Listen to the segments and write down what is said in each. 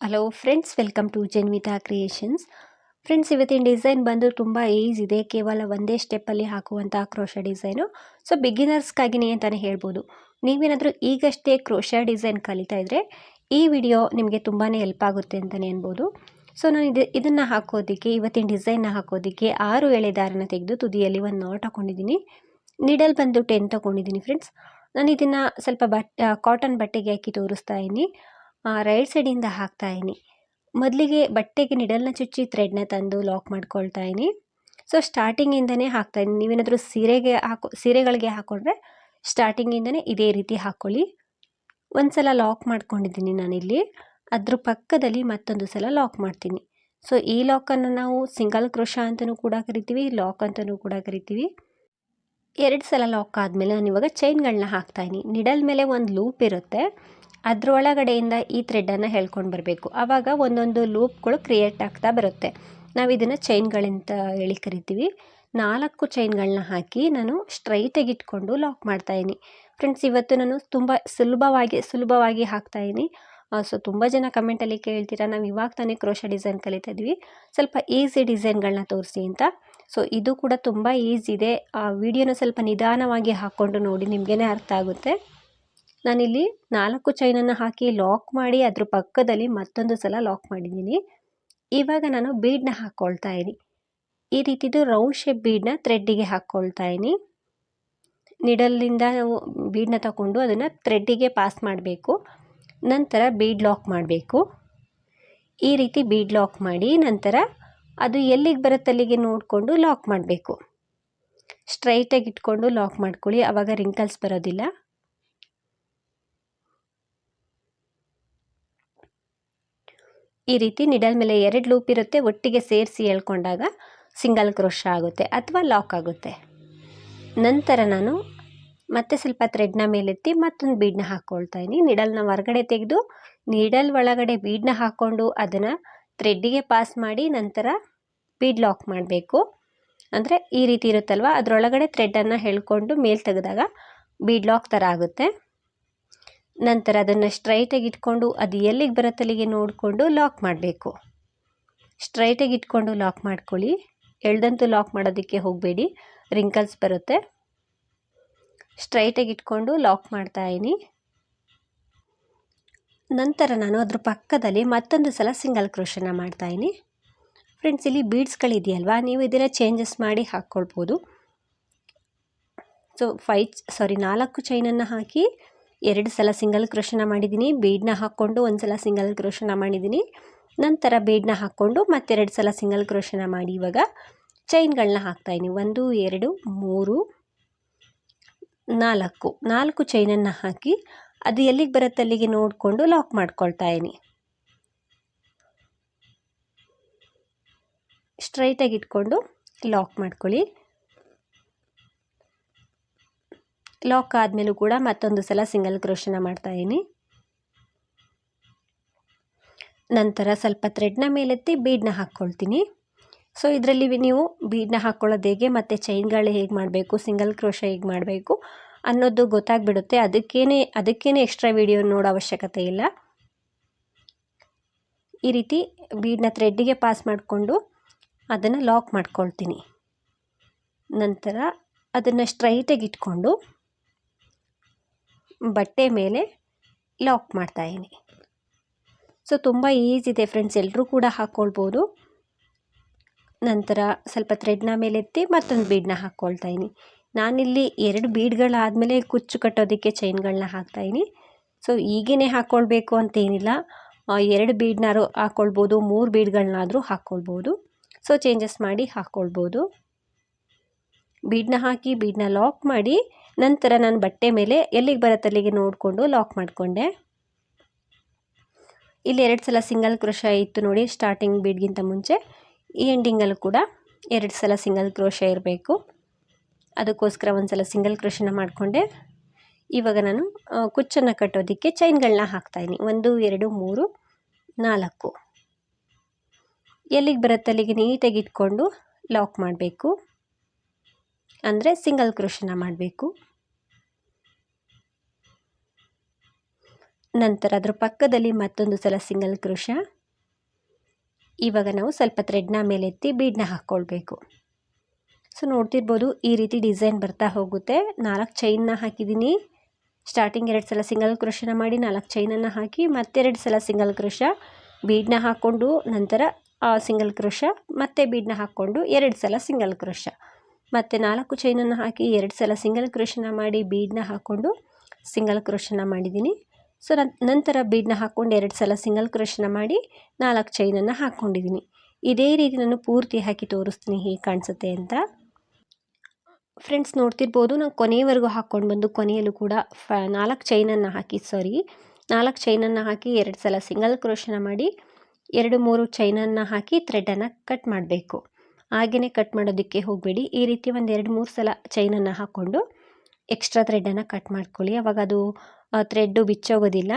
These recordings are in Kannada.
Hello friends welcome to Janvitha creations friends ಇವತ್ತಿನ ಡಿಸೈನ್ ಬಂದು ತುಂಬ ಈಸಿ ಇದೆ. ಕೇವಲ ಒಂದೇ ಸ್ಟೆಪ್ಪಲ್ಲಿ ಹಾಕುವಂಥ ಕ್ರೋಶ ಡಿಸೈನು ಸೊ ಬಿಗಿನರ್ಸ್ಗಾಗಿನೇ ಅಂತಲೇ ಹೇಳ್ಬೋದು. ನೀವೇನಾದರೂ ಈಗಷ್ಟೇ ಕ್ರೋಶ ಡಿಸೈನ್ ಕಲಿತಾ ಇದ್ದರೆ ಈ ವಿಡಿಯೋ ನಿಮಗೆ ತುಂಬಾ ಹೆಲ್ಪ್ ಆಗುತ್ತೆ ಅಂತಲೇ ಅನ್ಬೋದು. ಸೊ ನಾನು ಇದು, ಇದನ್ನು ಹಾಕೋದಕ್ಕೆ, ಇವತ್ತಿನ ಡಿಸೈನ್ನ ಹಾಕೋದಕ್ಕೆ ಆರು ಎಳೆ ದಾರನ ತೆಗೆದು ತುದಿಯಲ್ಲಿ ಒಂದು ನಾಟ್ ಹಾಕೊಂಡಿದ್ದೀನಿ. ನಿಡಲ್ ಬಂದು ಟೆನ್ ತೊಗೊಂಡಿದ್ದೀನಿ ಫ್ರೆಂಡ್ಸ್ ನಾನು ಇದನ್ನು ಸ್ವಲ್ಪ ಬಟ್ ಕಾಟನ್ ಬಟ್ಟೆಗೆ ಹಾಕಿ ತೋರಿಸ್ತಾ ಇದ್ದೀನಿ. ರೈಟ್ ಸೈಡಿಂದ ಹಾಕ್ತಾ ಇದ್ದೀನಿ. ಮೊದಲಿಗೆ ಬಟ್ಟೆಗೆ ನಿಡಲ್ನ ಚುಚ್ಚಿ ಥ್ರೆಡ್ನ ತಂದು ಲಾಕ್ ಮಾಡ್ಕೊಳ್ತಾ ಇದ್ದೀನಿ. ಸೊ ಸ್ಟಾರ್ಟಿಂಗಿಂದನೇ ಹಾಕ್ತಾ ಇದ್ದೀನಿ. ನೀವೇನಾದರೂ ಸೀರೆಗೆ ಹಾಕೋ, ಸೀರೆಗಳಿಗೆ ಹಾಕ್ಕೊಂಡ್ರೆ ಸ್ಟಾರ್ಟಿಂಗಿಂದನೇ ಇದೇ ರೀತಿ ಹಾಕ್ಕೊಳ್ಳಿ ಒಂದು ಸಲ ಲಾಕ್ ಮಾಡ್ಕೊಂಡಿದ್ದೀನಿ ನಾನಿಲ್ಲಿ. ಅದ್ರ ಪಕ್ಕದಲ್ಲಿ ಮತ್ತೊಂದು ಸಲ ಲಾಕ್ ಮಾಡ್ತೀನಿ. ಸೊ ಈ ಲಾಕನ್ನು ನಾವು ಸಿಂಗಲ್ ಕ್ರೋಶ ಅಂತಲೂ ಕೂಡ ಕರಿತೀವಿ ಲಾಕ್ ಅಂತಲೂ ಕೂಡ ಕರಿತೀವಿ. ಎರಡು ಸಲ ಲಾಕ್ ಆದಮೇಲೆ ನಾನು ಇವಾಗ ಚೈನ್ಗಳನ್ನ ಹಾಕ್ತಾಯಿನಿ ನಿಡಲ್ ಮೇಲೆ ಒಂದು ಲೂಪ್ ಇರುತ್ತೆ. ಅದರೊಳಗಡೆಯಿಂದ ಈ ಥ್ರೆಡನ್ನು ಹೇಳ್ಕೊಂಡು ಬರಬೇಕು. ಆವಾಗ ಒಂದೊಂದು ಲೂಪ್ಗಳು ಕ್ರಿಯೇಟ್ ಆಗ್ತಾ ಬರುತ್ತೆ. ನಾವು ಇದನ್ನು ಚೈನ್ಗಳಂತ ಹೇಳಿ ಕರಿತೀವಿ. ನಾಲ್ಕು ಚೈನ್ಗಳನ್ನ ಹಾಕಿ ನಾನು ಸ್ಟ್ರೈಟಾಗಿ ಇಟ್ಕೊಂಡು ಲಾಕ್ ಮಾಡ್ತಾಯಿದ್ದೀನಿ ಫ್ರೆಂಡ್ಸ್ ಇವತ್ತು ನಾನು ತುಂಬ ಸುಲಭವಾಗಿ ಸುಲಭವಾಗಿ ಹಾಕ್ತಾಯಿದ್ದೀನಿ ಸೊ ತುಂಬ ಜನ ಕಮೆಂಟಲ್ಲಿ ಕೇಳ್ತೀರಾ? ನಾವು ಇವಾಗ ತಾನೇ ಕ್ರೋಶ ಡಿಸೈನ್ ಕಲಿತಾ ಇದ್ವಿ. ಸ್ವಲ್ಪ ಈಸಿ ಡಿಸೈನ್ಗಳನ್ನ ತೋರಿಸಿ ಅಂತ. ಸೊ ಇದು ಕೂಡ ತುಂಬ ಈಸಿ ಇದೆ. ಆ ವಿಡಿಯೋನ ಸ್ವಲ್ಪ ನಿಧಾನವಾಗಿ ಹಾಕ್ಕೊಂಡು ನೋಡಿ ನಿಮಗೇ ಅರ್ಥ ಆಗುತ್ತೆ. ನಾನಿಲ್ಲಿ ನಾಲ್ಕು ಚೈನನ್ನು ಹಾಕಿ ಲಾಕ್ ಮಾಡಿ ಅದ್ರ ಪಕ್ಕದಲ್ಲಿ ಮತ್ತೊಂದು ಸಲ ಲಾಕ್ ಮಾಡಿದ್ದೀನಿ. ಇವಾಗ ನಾನು ಬೀಡನ್ನ ಹಾಕ್ಕೊಳ್ತಾ ಇದ್ದೀನಿ. ಈ ರೀತಿದು ರೌಂಡ್ ಶೇಪ್ ಬೀಡನ್ನ ಥ್ರೆಡ್ಡಿಗೆ ಹಾಕ್ಕೊಳ್ತಾ ಇದ್ದೀನಿ. ನಿಡಲ್ಲಿಂದ ನಾವು ಬೀಡನ್ನ ತಗೊಂಡು ಅದನ್ನು ಥ್ರೆಡ್ಡಿಗೆ ಪಾಸ್ ಮಾಡಬೇಕು. ನಂತರ ಬೀಡ್ ಲಾಕ್ ಮಾಡಬೇಕು. ಈ ರೀತಿ ಬೀಡ್ ಲಾಕ್ ಮಾಡಿ ನಂತರ ಅದು ಎಲ್ಲಿಗೆ ಬರುತ್ತೆ ಅಲ್ಲಿಗೆ ನೋಡಿಕೊಂಡು ಲಾಕ್ ಮಾಡಬೇಕು. ಸ್ಟ್ರೈಟಾಗಿ ಇಟ್ಕೊಂಡು ಲಾಕ್ ಮಾಡ್ಕೊಳ್ಳಿ. ಆವಾಗ ರಿಂಕಲ್ಸ್ ಬರೋದಿಲ್ಲ. ಈ ರೀತಿ ನಿಡಲ್ ಮೇಲೆ ಎರಡು ಲೂಪ್ ಇರುತ್ತೆ, ಒಟ್ಟಿಗೆ ಸೇರಿಸಿ ಹೇಳ್ಕೊಂಡಾಗ ಸಿಂಗಲ್ ಕ್ರೋಶ ಆಗುತ್ತೆ ಅಥವಾ ಲಾಕ್ ಆಗುತ್ತೆ. ನಂತರ ನಾನು ಮತ್ತೆ ಸ್ವಲ್ಪ ಥ್ರೆಡ್ನ ಮೇಲೆತ್ತಿ ಮತ್ತೊಂದು ಬೀಡ್ನ ಹಾಕ್ಕೊಳ್ತಾ ಇದ್ದೀನಿ. ನಿಡಲ್ನ ಹೊರಗಡೆ ತೆಗೆದು ನಿಡಲ್ ಒಳಗಡೆ ಬೀಡ್ನ ಹಾಕ್ಕೊಂಡು ಅದನ್ನು ಥ್ರೆಡ್ಡಿಗೆ ಪಾಸ್ ಮಾಡಿ ನಂತರ ಬೀಡ್ ಲಾಕ್ ಮಾಡಬೇಕು. ಅಂದರೆ ಈ ರೀತಿ ಇರುತ್ತಲ್ವ? ಅದರೊಳಗಡೆ ಥ್ರೆಡನ್ನು ಹೇಳ್ಕೊಂಡು ಮೇಲೆ ತೆಗೆದಾಗ ಬೀಡ್ ಲಾಕ್ ಥರ ಆಗುತ್ತೆ. ನಂತರ ಅದನ್ನು ಸ್ಟ್ರೈಟಾಗಿ ಇಟ್ಕೊಂಡು ಅದು ಎಲ್ಲಿಗೆ ಬರುತ್ತೆ ಅಲ್ಲಿಗೆ ನೋಡಿಕೊಂಡು ಲಾಕ್ ಮಾಡಬೇಕು. ಸ್ಟ್ರೈಟಾಗಿ ಇಟ್ಕೊಂಡು ಲಾಕ್ ಮಾಡ್ಕೊಳ್ಳಿ. ಎಳ್ದಂತೂ ಲಾಕ್ ಮಾಡೋದಕ್ಕೆ ಹೋಗಬೇಡಿ. ರಿಂಕಲ್ಸ್ ಬರುತ್ತೆ. ಸ್ಟ್ರೈಟಾಗಿ ಇಟ್ಕೊಂಡು ಲಾಕ್ ಮಾಡ್ತಾಯಿನಿ ನಂತರ ನಾನು ಅದ್ರ ಪಕ್ಕದಲ್ಲಿ ಮತ್ತೊಂದು ಸಲ ಸಿಂಗಲ್ ಕ್ರೋಶನ ಮಾಡ್ತಾಯಿನಿ ಫ್ರೆಂಡ್ಸ್ ಇಲ್ಲಿ ಬೀಡ್ಸ್ಗಳಿದೆಯಲ್ವಾ ನೀವು ಇದನ್ನು ಚೇಂಜಸ್ ಮಾಡಿ ಹಾಕ್ಕೊಳ್ಬೋದು. ಸೊ ಫೈ ಸಾರಿ ನಾಲ್ಕು ಚೈನನ್ನು ಹಾಕಿ ಎರಡು ಸಲ ಸಿಂಗಲ್ ಕ್ರೋಶನ ಮಾಡಿದ್ದೀನಿ. ಬೀಡನ್ನ ಹಾಕ್ಕೊಂಡು ಒಂದು ಸಲ ಸಿಂಗಲ್ ಕ್ರೋಶನ ಮಾಡಿದ್ದೀನಿ. ನಂತರ ಬೀಡ್ನ ಹಾಕ್ಕೊಂಡು ಮತ್ತೆರಡು ಸಲ ಸಿಂಗಲ್ ಕ್ರೋಶನ ಮಾಡಿ ಇವಾಗ ಚೈನ್ಗಳನ್ನ ಹಾಕ್ತಾಯಿದ್ದೀನಿ ಒಂದು, ಎರಡು, ಮೂರು, ನಾಲ್ಕು. ನಾಲ್ಕು ಚೈನನ್ನು ಹಾಕಿ ಅದು ಎಲ್ಲಿಗೆ ಬರುತ್ತೆ ಅಲ್ಲಿಗೆ ನೋಡಿಕೊಂಡು ಲಾಕ್ ಮಾಡ್ಕೊಳ್ತಾ ಇದ್ದೀನಿ. ಸ್ಟ್ರೈಟಾಗಿ ಇಟ್ಕೊಂಡು ಲಾಕ್ ಮಾಡ್ಕೊಳ್ಳಿ. ಲಾಕ್ ಆದಮೇಲೂ ಕೂಡ ಮತ್ತೊಂದು ಸಲ ಸಿಂಗಲ್ ಕ್ರೋಶನ ಮಾಡ್ತಾಯಿದ್ದೀನಿ ನಂತರ ಸ್ವಲ್ಪ ಥ್ರೆಡ್ನ ಮೇಲೆತ್ತಿ ಬೀಡನ್ನ ಹಾಕ್ಕೊಳ್ತೀನಿ. ಸೊ ಇದರಲ್ಲಿ ನೀವು ಬೀಡನ್ನ ಹಾಕ್ಕೊಳ್ಳೋದು ಹೇಗೆ, ಮತ್ತು ಚೈನ್ಗಳು ಹೇಗೆ ಮಾಡಬೇಕು ಸಿಂಗಲ್ ಕ್ರೋಶ ಹೇಗೆ ಮಾಡಬೇಕು ಅನ್ನೋದು ಗೊತ್ತಾಗ್ಬಿಡುತ್ತೆ. ಅದಕ್ಕೇನೆ ಅದಕ್ಕೇನೆ ಎಕ್ಸ್ಟ್ರಾ ವಿಡಿಯೋ ನೋಡೋ ಅವಶ್ಯಕತೆ ಇಲ್ಲ. ಈ ರೀತಿ ಬೀಡನ್ನ ಥ್ರೆಡ್ಡಿಗೆ ಪಾಸ್ ಮಾಡಿಕೊಂಡು ಅದನ್ನು ಲಾಕ್ ಮಾಡ್ಕೊಳ್ತೀನಿ. ನಂತರ ಅದನ್ನು ಸ್ಟ್ರೈಟಾಗಿ ಇಟ್ಕೊಂಡು ಬಟ್ಟೆ ಮೇಲೆ ಲಾಕ್ ಮಾಡ್ತಾಯಿದ್ದೀನಿ ಸೊ ತುಂಬ ಈಸಿ ಇದೆ ಫ್ರೆಂಡ್ಸ್ ಎಲ್ಲರೂ ಕೂಡ ಹಾಕ್ಕೊಳ್ಬೋದು ನಂತರ ಸ್ವಲ್ಪ ಥ್ರೆಡ್ನ ಮೇಲೆತ್ತಿ ಮತ್ತೊಂದು ಬೀಡನ್ನ ಹಾಕ್ಕೊಳ್ತಾಯಿದ್ದೀನಿ ನಾನಿಲ್ಲಿ ಎರಡು ಬೀಡ್ಗಳಾದಮೇಲೆ ಕುಚ್ಚು ಕಟ್ಟೋದಕ್ಕೆ ಚೈನ್ಗಳನ್ನ ಹಾಕ್ತಾಯಿದ್ದೀನಿ ಸೊ ಈಗೇ ಹಾಕ್ಕೊಳ್ಬೇಕು ಅಂತೇನಿಲ್ಲ. ಎರಡು ಬೀಡ್ನಾರು ಹಾಕ್ಕೊಳ್ಬೋದು ಮೂರು ಬೀಡ್ಗಳನ್ನಾದರೂ ಹಾಕ್ಕೊಳ್ಬೋದು ಸೊ ಚೇಂಜಸ್ ಮಾಡಿ ಹಾಕ್ಕೊಳ್ಬೋದು ಬೀಡನ್ನ ಹಾಕಿ ಬೀಡನ್ನ ಲಾಕ್ ಮಾಡಿ ನಂತರ ನಾನು ಬಟ್ಟೆ ಮೇಲೆ ಎಲ್ಲಿಗೆ ಬರತ್ತಲ್ಲಿಗೆ ನೋಡಿಕೊಂಡು ಲಾಕ್ ಮಾಡಿಕೊಂಡೆ. ಇಲ್ಲಿ ಎರಡು ಸಲ ಸಿಂಗಲ್ ಕ್ರೋಶ ಇತ್ತು ನೋಡಿ ಸ್ಟಾರ್ಟಿಂಗ್ ಬೀಡ್ಗಿಂತ ಮುಂಚೆ. ಈ ಎಂಡಿಂಗಲ್ಲೂ ಕೂಡ ಎರಡು ಸಲ ಸಿಂಗಲ್ ಕ್ರೋಶ ಇರಬೇಕು. ಅದಕ್ಕೋಸ್ಕರ ಒಂದು ಸಲ ಸಿಂಗಲ್ ಕ್ರೋಶನ ಮಾಡಿಕೊಂಡೆ. ಇವಾಗ ನಾನು ಕುಚ್ಚನ್ನು ಕಟ್ಟೋದಕ್ಕೆ ಚೈನ್ಗಳನ್ನ ಹಾಕ್ತಾಯಿದ್ದೀನಿ ಒಂದು, ಎರಡು, ಮೂರು, ನಾಲ್ಕು. ಎಲ್ಲಿಗೆ ಬರತ್ತಲ್ಲಿಗೆ ನೀಟಾಗಿ ಇಟ್ಕೊಂಡು ಲಾಕ್ ಮಾಡಬೇಕು. ಅಂದರೆ ಸಿಂಗಲ್ ಕ್ರೋಶನ ಮಾಡಬೇಕು. ನಂತರ ಅದರ ಪಕ್ಕದಲ್ಲಿ ಮತ್ತೊಂದು ಸಲ ಸಿಂಗಲ್ ಕ್ರೋಶ ಇವಾಗ ನಾವು ಸ್ವಲ್ಪ ಥ್ರೆಡ್ನ ಮೇಲೆತ್ತಿ ಬೀಡ್ನ ಹಾಕ್ಕೊಳ್ಬೇಕು ಸೊ ನೋಡ್ತಿರ್ಬೋದು ಈ ರೀತಿ ಡಿಸೈನ್ ಬರ್ತಾ ಹೋಗುತ್ತೆ. ನಾಲ್ಕು ಚೈನ್ನ ಹಾಕಿದ್ದೀನಿ. ಸ್ಟಾರ್ಟಿಂಗ್ ಎರಡು ಸಲ ಸಿಂಗಲ್ ಕ್ರೋಶನ ಮಾಡಿ ನಾಲ್ಕು ಚೈನನ್ನು ಹಾಕಿ ಮತ್ತೆರಡು ಸಲ ಸಿಂಗಲ್ ಕ್ರೋಶ ಬೀಡ್ನ ಹಾಕ್ಕೊಂಡು ನಂತರ ಸಿಂಗಲ್ ಕ್ರೋಶ ಮತ್ತೆ ಬೀಡ್ನ ಹಾಕ್ಕೊಂಡು ಎರಡು ಸಲ ಸಿಂಗಲ್ ಕ್ರೋಶ ಮತ್ತು ನಾಲ್ಕು ಚೈನನ್ನು ಹಾಕಿ ಎರಡು ಸಲ ಸಿಂಗಲ್ ಕ್ರೋಶನ ಮಾಡಿ ಬೀಡ್ನ ಹಾಕ್ಕೊಂಡು ಸಿಂಗಲ್ ಕ್ರೋಶನ ಮಾಡಿದ್ದೀನಿ. ಸೊ ನಂತರ ಬೀಡ್ನ ಹಾಕ್ಕೊಂಡು ಎರಡು ಸಲ ಸಿಂಗಲ್ ಕ್ರೋಶನ ಮಾಡಿ ನಾಲ್ಕು ಚೈನನ್ನು ಹಾಕ್ಕೊಂಡಿದ್ದೀನಿ ಇದೇ ರೀತಿ ನಾನು ಪೂರ್ತಿ ಹಾಕಿ ತೋರಿಸ್ತೀನಿ ಹೇಗೆ ಕಾಣಿಸುತ್ತೆ ಅಂತ. ಫ್ರೆಂಡ್ಸ್, ನೋಡ್ತಿರ್ಬೋದು ನಾನು ಕೊನೆಯವರೆಗೂ ಹಾಕ್ಕೊಂಡು ಬಂದು ಕೊನೆಯಲ್ಲೂ ಕೂಡ ಫ, ನಾಲ್ಕು ಚೈನನ್ನು ಹಾಕಿ, ಸಾರಿ, ನಾಲ್ಕು ಚೈನನ್ನು ಹಾಕಿ ಎರಡು ಸಲ ಸಿಂಗಲ್ ಕ್ರೋಶನ ಮಾಡಿ ಎರಡು, ಮೂರು ಚೈನನ್ನು ಹಾಕಿ ಥ್ರೆಡನ್ನು ಕಟ್ ಮಾಡಬೇಕು. ಹಾಗೆಯೇ ಕಟ್ ಮಾಡೋದಕ್ಕೆ ಹೋಗಬೇಡಿ. ಈ ರೀತಿ ಒಂದು ಎರಡು, ಮೂರು ಸಲ ಚೈನನ್ನು ಹಾಕ್ಕೊಂಡು ಎಕ್ಸ್ಟ್ರಾ ಥ್ರೆಡನ್ನು ಕಟ್ ಮಾಡ್ಕೊಳ್ಳಿ. ಅವಾಗ ಅದು ಥ್ರೆಡ್ಡು ಬಿಚ್ಚೋಗೋದಿಲ್ಲ.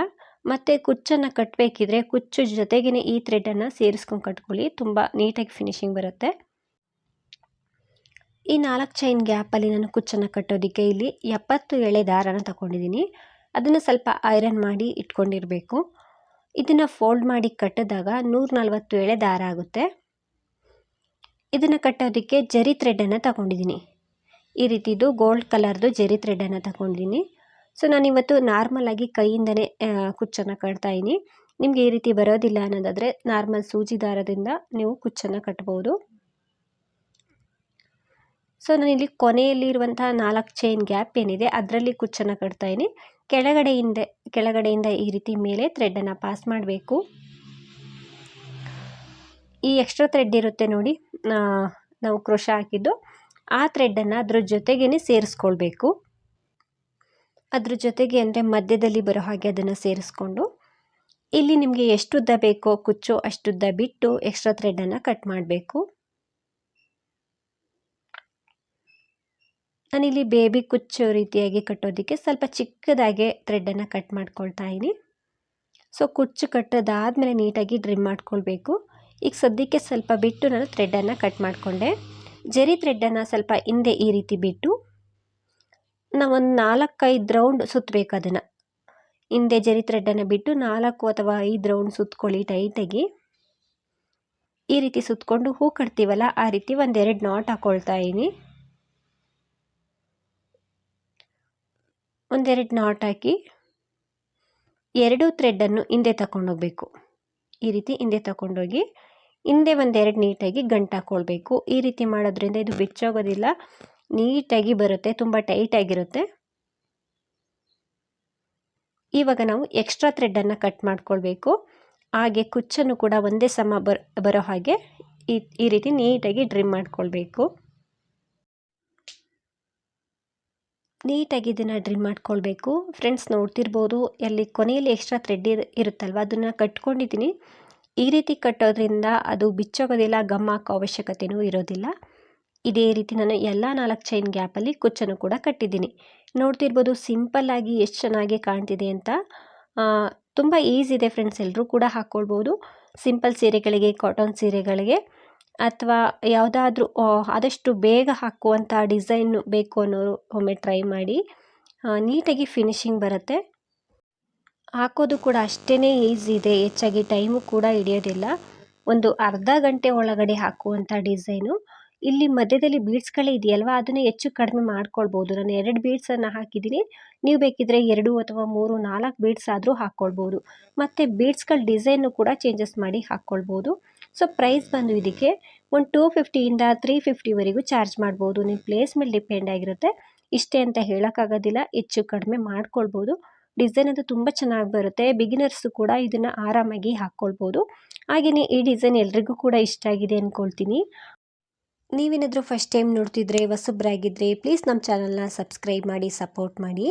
ಮತ್ತು ಕುಚ್ಚನ್ನು ಕಟ್ಟಬೇಕಿದ್ರೆ ಕುಚ್ಚು ಜೊತೆಗೇ ಈ ಥ್ರೆಡ್ಡನ್ನು ಸೇರಿಸ್ಕೊಂಡು ಕಟ್ಕೊಳ್ಳಿ. ತುಂಬ ನೀಟಾಗಿ ಫಿನಿಶಿಂಗ್ ಬರುತ್ತೆ. ಈ ನಾಲ್ಕು ಚೈನ್ ಗ್ಯಾಪಲ್ಲಿ ನಾನು ಕುಚ್ಚನ್ನು ಕಟ್ಟೋದಕ್ಕೆ ಇಲ್ಲಿ ಎಪ್ಪತ್ತು ಎಳೆ ದಾರನ ತಗೊಂಡಿದ್ದೀನಿ ಅದನ್ನು ಸ್ವಲ್ಪ ಐರನ್ ಮಾಡಿ ಇಟ್ಕೊಂಡಿರಬೇಕು. ಇದನ್ನು ಫೋಲ್ಡ್ ಮಾಡಿ ಕಟ್ಟಿದಾಗ ನೂರ ನಲ್ವತ್ತು ಎಳೆ ದಾರ ಆಗುತ್ತೆ. ಇದನ್ನು ಕಟ್ಟೋದಕ್ಕೆ ಜರಿ ಥ್ರೆಡನ್ನು ತಗೊಂಡಿದ್ದೀನಿ ಈ ರೀತಿದು ಗೋಲ್ಡ್ ಕಲರ್ದು ಜರಿ ಥ್ರೆಡನ್ನು ತಗೊಂಡಿದ್ದೀನಿ ಸೊ ನಾನಿವತ್ತು ನಾರ್ಮಲಾಗಿ ಕೈಯಿಂದನೇ ಕುಚ್ಚನ್ನು ಕಟ್ತಾಯಿನಿ ನಿಮಗೆ ಈ ರೀತಿ ಬರೋದಿಲ್ಲ ಅನ್ನೋದಾದರೆ ನಾರ್ಮಲ್ ಸೂಜಿ ದಾರದಿಂದ ನೀವು ಕುಚ್ಚನ್ನು ಕಟ್ಬೋದು. ಸೊ ನಾನಿಲ್ಲಿ ಕೊನೆಯಲ್ಲಿರುವಂಥ ನಾಲ್ಕು ಚೈನ್ ಗ್ಯಾಪ್ ಏನಿದೆ, ಅದರಲ್ಲಿ ಕುಚ್ಚನ್ನು ಕಟ್ತಾಯಿನಿ ಕೆಳಗಡೆಯಿಂದ ಕೆಳಗಡೆಯಿಂದ ಈ ರೀತಿ ಮೇಲೆ ಥ್ರೆಡ್ಡನ್ನು ಪಾಸ್ ಮಾಡಬೇಕು. ಈ ಎಕ್ಸ್ಟ್ರಾ ಥ್ರೆಡ್ ಇರುತ್ತೆ ನೋಡಿ ನಾವು ಕ್ರೋಶ ಹಾಕಿದ್ದು, ಆ ಥ್ರೆಡ್ಡನ್ನು ಅದ್ರ ಜೊತೆಗೇ ಸೇರಿಸ್ಕೊಳ್ಬೇಕು. ಅದ್ರ ಜೊತೆಗೆ ಅಂದರೆ ಮಧ್ಯದಲ್ಲಿ ಬರೋ ಹಾಗೆ ಅದನ್ನು ಸೇರಿಸ್ಕೊಂಡು ಇಲ್ಲಿ ನಿಮಗೆ ಎಷ್ಟು ಉದ್ದ ಬೇಕೋ ಕುಚ್ಚು ಅಷ್ಟುದ್ದ ಬಿಟ್ಟು ಎಕ್ಸ್ಟ್ರಾ ಥ್ರೆಡನ್ನು ಕಟ್ ಮಾಡಬೇಕು. ನಾನಿಲ್ಲಿ ಬೇಬಿ ಕುಚ್ಚು ರೀತಿಯಾಗಿ ಕಟ್ಟೋದಕ್ಕೆ ಸ್ವಲ್ಪ ಚಿಕ್ಕದಾಗೆ ಥ್ರೆಡನ್ನು ಕಟ್ ಮಾಡ್ಕೊಳ್ತಾ ಇದ್ದೀನಿ. ಸೊ ಕುಚ್ಚು ಕಟ್ಟೋದಾದಮೇಲೆ ನೀಟಾಗಿ ಡ್ರಿಮ್ ಮಾಡ್ಕೊಳ್ಬೇಕು. ಈಗ ಸದ್ಯಕ್ಕೆ ಸ್ವಲ್ಪ ಬಿಟ್ಟು ನಾನು ಥ್ರೆಡನ್ನು ಕಟ್ ಮಾಡಿಕೊಂಡೆ. ಜರಿ ಥ್ರೆಡ್ಡನ್ನು ಸ್ವಲ್ಪ ಹಿಂದೆ ಈ ರೀತಿ ಬಿಟ್ಟು ನಾವೊಂದು ನಾಲ್ಕೈದು ರೌಂಡ್ ಸುತ್ತಬೇಕು ಅದನ್ನು. ಹಿಂದೆ ಜರಿ ಥ್ರೆಡ್ಡನ್ನು ಬಿಟ್ಟು ನಾಲ್ಕು ಅಥವಾ ಐದು ರೌಂಡ್ ಸುತ್ತಕೊಳ್ಳಿ ಟೈಟಾಗಿ ಈ ರೀತಿ ಸುತ್ತಕೊಂಡು ಹೂ ಕಟ್ತೀವಲ್ಲ, ಆ ರೀತಿ ಒಂದೆರಡು ನಾಟ್ ಹಾಕ್ಕೊಳ್ತಾ ಇದ್ದೀನಿ ಒಂದೆರಡು ನಾಟ್ ಹಾಕಿ ಎರಡು ಥ್ರೆಡ್ಡನ್ನು ಹಿಂದೆ ತಗೊಂಡೋಗ್ಬೇಕು ಈ ರೀತಿ ಹಿಂದೆ ತಗೊಂಡೋಗಿ ಹಿಂದೆ ಒಂದೆರಡು ನೀಟಾಗಿ ಗಂಟು ಹಾಕ್ಕೊಳ್ಬೇಕು ಈ ರೀತಿ ಮಾಡೋದ್ರಿಂದ ಇದು ಬಿಚ್ಚೋಗೋದಿಲ್ಲ. ನೀಟಾಗಿ ಬರುತ್ತೆ, ತುಂಬ ಟೈಟಾಗಿರುತ್ತೆ ಇವಾಗ ನಾವು ಎಕ್ಸ್ಟ್ರಾ ಥ್ರೆಡ್ಡನ್ನು ಕಟ್ ಮಾಡ್ಕೊಳ್ಬೇಕು. ಹಾಗೆ ಕುಚ್ಚನ್ನು ಕೂಡ ಒಂದೇ ಸಮ ಬರೋ ಹಾಗೆ ಈ ಈ ರೀತಿ ನೀಟಾಗಿ ಡ್ರಿಮ್ ಮಾಡ್ಕೊಳ್ಬೇಕು. ನೀಟಾಗಿ ಇದನ್ನು ಡ್ರಿಮ್ ಮಾಡ್ಕೊಳ್ಬೇಕು. ಫ್ರೆಂಡ್ಸ್ ನೋಡ್ತಿರ್ಬೋದು, ಅಲ್ಲಿ ಕೊನೆಯಲ್ಲಿ ಎಕ್ಸ್ಟ್ರಾ ಥ್ರೆಡ್ ಇರುತ್ತಲ್ವ, ಅದನ್ನು ಕಟ್ಕೊಂಡಿದ್ದೀನಿ. ಈ ರೀತಿ ಕಟ್ಟೋದ್ರಿಂದ ಅದು ಬಿಚ್ಚೋಗೋದಿಲ್ಲ ಗಮ್ ಹಾಕೋ ಅವಶ್ಯಕತೆಯೂ ಇರೋದಿಲ್ಲ. ಇದೇ ರೀತಿ ನಾನು ಎಲ್ಲ ನಾಲ್ಕು ಚೈನ್ ಗ್ಯಾಪಲ್ಲಿ ಕುಚ್ಚನ್ನು ಕೂಡ ಕಟ್ಟಿದ್ದೀನಿ. ನೋಡ್ತಿರ್ಬೋದು ಸಿಂಪಲ್ಲಾಗಿ ಎಷ್ಟು ಚೆನ್ನಾಗಿ ಕಾಣ್ತಿದೆ ಅಂತ. ತುಂಬ ಈಸಿ ಇದೆ ಫ್ರೆಂಡ್ಸ್ ಎಲ್ಲರೂ ಕೂಡ ಹಾಕ್ಕೊಳ್ಬೋದು ಸಿಂಪಲ್ ಸೀರೆಗಳಿಗೆ ಕಾಟನ್ ಸೀರೆಗಳಿಗೆ ಅಥವಾ ಯಾವುದಾದ್ರೂ ಆದಷ್ಟು ಬೇಗ ಹಾಕುವಂಥ ಡಿಸೈನ್ ಬೇಕು ಅನ್ನೋರು ಒಮ್ಮೆ ಟ್ರೈ ಮಾಡಿ. ನೀಟಾಗಿ ಫಿನಿಶಿಂಗ್ ಬರುತ್ತೆ. ಹಾಕೋದು ಕೂಡ ಅಷ್ಟೇ ಈಸಿ ಇದೆ. ಹೆಚ್ಚಾಗಿ ಟೈಮು ಕೂಡ ಹಿಡಿಯೋದಿಲ್ಲ. ಒಂದು ಅರ್ಧ ಗಂಟೆ ಒಳಗಡೆ ಹಾಕುವಂಥ ಡಿಸೈನು ಇಲ್ಲಿ ಮಧ್ಯದಲ್ಲಿ ಬೀಡ್ಸ್ಗಳೇ ಇದೆಯಲ್ವಾ? ಅದನ್ನು ಹೆಚ್ಚು ಕಡಿಮೆ ಮಾಡ್ಕೊಳ್ಬೋದು. ನಾನು ಎರಡು ಬೀಡ್ಸನ್ನು ಹಾಕಿದ್ದೀನಿ. ನೀವು ಬೇಕಿದ್ರೆ ಎರಡು ಅಥವಾ ಮೂರು, ನಾಲ್ಕು ಬೀಡ್ಸ್ ಆದರೂ ಹಾಕ್ಕೊಳ್ಬೋದು. ಮತ್ತು ಬೀಡ್ಸ್ಗಳ ಡಿಸೈನು ಕೂಡ ಚೇಂಜಸ್ ಮಾಡಿ ಹಾಕ್ಕೊಳ್ಬೋದು. ಸೊ ಪ್ರೈಸ್ ಬಂದು ಇದಕ್ಕೆ ಒಂದು ಟೂ ಫಿಫ್ಟಿಯಿಂದ ತ್ರೀ ಫಿಫ್ಟಿವರೆಗೂ ಚಾರ್ಜ್ ಮಾಡ್ಬೋದು. ನಿಮ್ಮ ಪ್ಲೇಸ್ ಮೇಲೆ ಡಿಪೆಂಡ್ ಆಗಿರುತ್ತೆ. ಇಷ್ಟೇ ಅಂತ ಹೇಳೋಕ್ಕಾಗೋದಿಲ್ಲ. ಹೆಚ್ಚು ಕಡಿಮೆ ಮಾಡ್ಕೊಳ್ಬೋದು. ಡಿಸೈನ್ ಅದು ತುಂಬ ಚೆನ್ನಾಗಿ ಬರುತ್ತೆ. ಬಿಗಿನರ್ಸು ಕೂಡ ಇದನ್ನು ಆರಾಮಾಗಿ ಹಾಕ್ಕೊಳ್ಬೋದು. ಹಾಗೆಯೇ ಈ ಡಿಸೈನ್ ಎಲ್ರಿಗೂ ಕೂಡ ಇಷ್ಟ ಆಗಿದೆ ಅಂದ್ಕೊಳ್ತೀನಿ ನೀವೇನಾದರೂ ಫಸ್ಟ್ ಟೈಮ್ ನೋಡ್ತಿದ್ರೆ ಹೊಸಬ್ರಾಗಿದ್ದರೆ ಪ್ಲೀಸ್ ನಮ್ಮ ಚಾನಲ್ನ ಸಬ್ಸ್ಕ್ರೈಬ್ ಮಾಡಿ ಸಪೋರ್ಟ್ ಮಾಡಿ.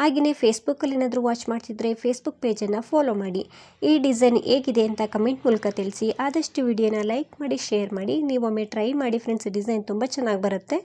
ಹಾಗೆಯೇ ಫೇಸ್ಬುಕ್ಕಲ್ಲಿ ಏನಾದರೂ ವಾಚ್ ಮಾಡ್ತಿದ್ರೆ ಫೇಸ್ಬುಕ್ ಪೇಜನ್ನು ಫಾಲೋ ಮಾಡಿ. ಈ ಡಿಸೈನ್ ಹೇಗಿದೆ ಅಂತ ಕಮೆಂಟ್ ಮೂಲಕ ತಿಳಿಸಿ. ಆದಷ್ಟು ವಿಡಿಯೋನ ಲೈಕ್ ಮಾಡಿ ಶೇರ್ ಮಾಡಿ. ನೀವೊಮ್ಮೆ ಟ್ರೈ ಮಾಡಿ ಫ್ರೆಂಡ್ಸ್ ಡಿಸೈನ್ ತುಂಬ ಚೆನ್ನಾಗಿ ಬರುತ್ತೆ.